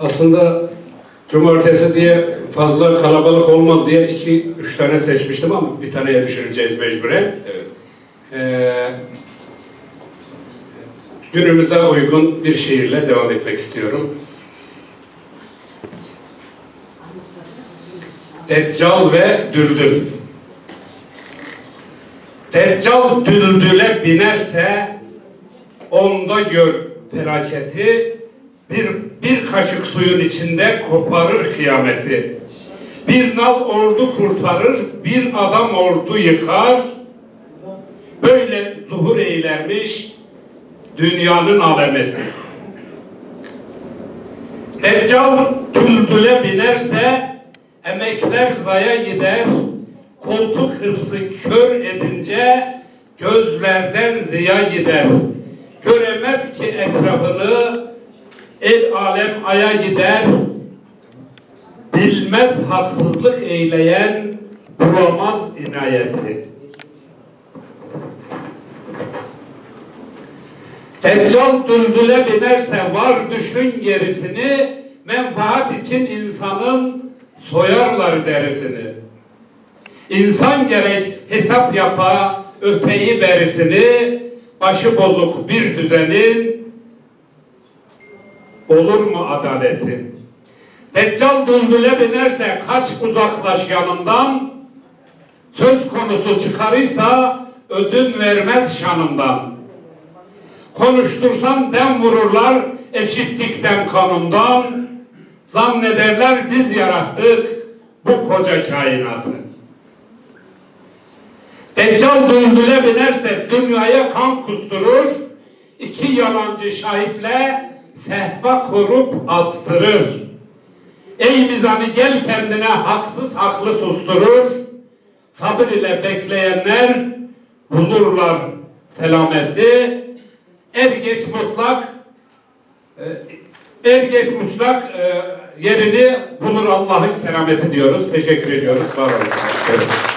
Aslında cumartesi diye fazla kalabalık olmaz diye iki, üç tane seçmiştim ama bir taneye düşüreceğiz mecburen. Evet. Ee, günümüze uygun bir şiirle devam etmek istiyorum. Deccal ve Düldül. Deccal düldüle binerse onda gör felaketi bir, bir kaşık suyun içinde koparır kıyameti. Bir nal ordu kurtarır, bir adam ordu yıkar. Böyle zuhur eylermiş dünyanın alameti. Deccal düldüle binerse emekler zaya gider. Koltuk hırsı kör edince gözlerden ziya gider. Göremez ki etrafını alem aya gider. Bilmez haksızlık eyleyen bulamaz inayeti. Deccal düldüle binerse var düşün gerisini, menfaat için insanın soyarlar derisini. İnsan gerek hesap yapa öteyi berisini, başı bozuk bir düzenin olur mu adaleti? Deccal düldüle binerse kaç uzaklaş yanımdan, söz konusu çıkarırsa ödün vermez şanımdan. Konuştursam dem vururlar eşitlikten kanundan. Zannederler biz yarattık bu koca kainatı. Deccal düldüle binerse dünyaya kan kusturur. iki yalancı şahitle sehpa kurup astırır. Ey mizanı gel kendine haksız haklı susturur. Sabır ile bekleyenler bulurlar selameti er geç mutlak e, er geç mutlak e, yerini bulur Allah'ın kerameti diyoruz. Teşekkür ediyoruz. Var olun.